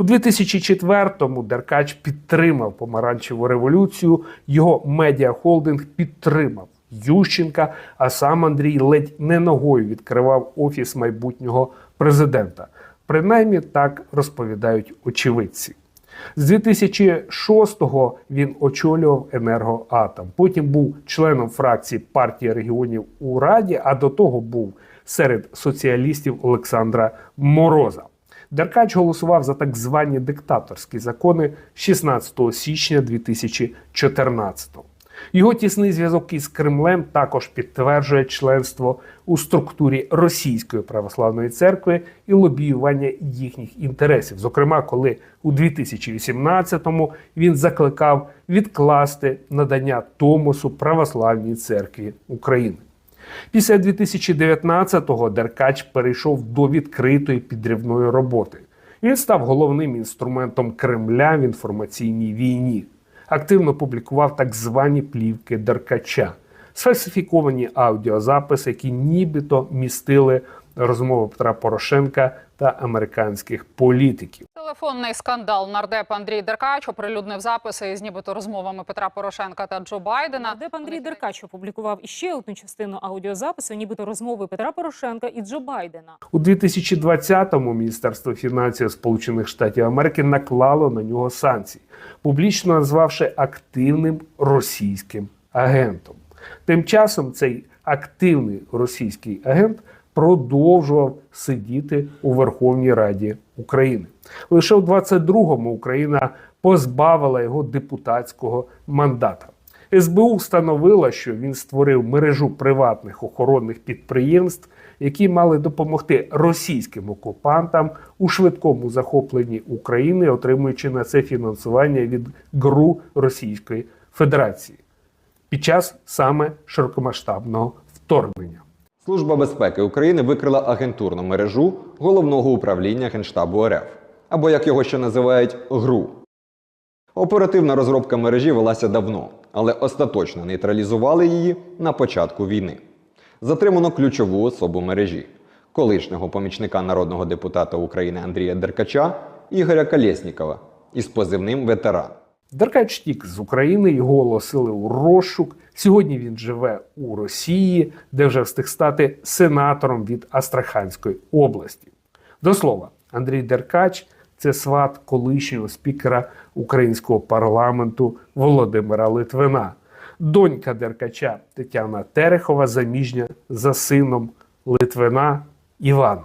У 2004-му Деркач підтримав помаранчеву революцію. Його медіахолдинг підтримав Ющенка, а сам Андрій ледь не ногою відкривав офіс майбутнього президента. Принаймні так розповідають очевидці. З 2006-го він очолював енергоатом. Потім був членом фракції партії регіонів у Раді, а до того був серед соціалістів Олександра Мороза. Деркач голосував за так звані диктаторські закони 16 січня 2014-го. Його тісний зв'язок із Кремлем також підтверджує членство у структурі Російської православної церкви і лобіювання їхніх інтересів. Зокрема, коли у 2018-му він закликав відкласти надання Томосу Православній церкві України. Після 2019-го Деркач перейшов до відкритої підривної роботи. Він став головним інструментом Кремля в інформаційній війні. Активно публікував так звані плівки Деркача, сфальсифіковані аудіозаписи, які нібито містили розмови Петра Порошенка та американських політиків. Телефонний скандал нардеп Андрій Деркач оприлюднив записи із нібито розмовами Петра Порошенка та Джо Байдена. Нардеп Андрій Деркач опублікував іще одну частину аудіозапису, нібито розмови Петра Порошенка і Джо Байдена. У 2020-му Міністерство фінансів Сполучених Штатів Америки наклало на нього санкції, публічно назвавши активним російським агентом. Тим часом цей активний російський агент продовжував сидіти у Верховній Раді України. Лише в 22-му Україна позбавила його депутатського мандата. СБУ встановила, що він створив мережу приватних охоронних підприємств, які мали допомогти російським окупантам у швидкому захопленні України, отримуючи на це фінансування від ГРУ Російської Федерації під час саме широкомасштабного вторгнення. Служба безпеки України викрила агентурну мережу головного управління Генштабу РФ, або як його ще називають ГРУ. Оперативна розробка мережі велася давно, але остаточно нейтралізували її на початку війни. Затримано ключову особу мережі колишнього помічника народного депутата України Андрія Деркача Ігоря Колєснікова із позивним ветеран. Деркач втік з України, його оголосили у розшук. Сьогодні він живе у Росії, де вже встиг стати сенатором від Астраханської області. До слова, Андрій Деркач це сват колишнього спікера українського парламенту Володимира Литвина. Донька Деркача Тетяна Терехова заміжня за сином Литвина Іваном.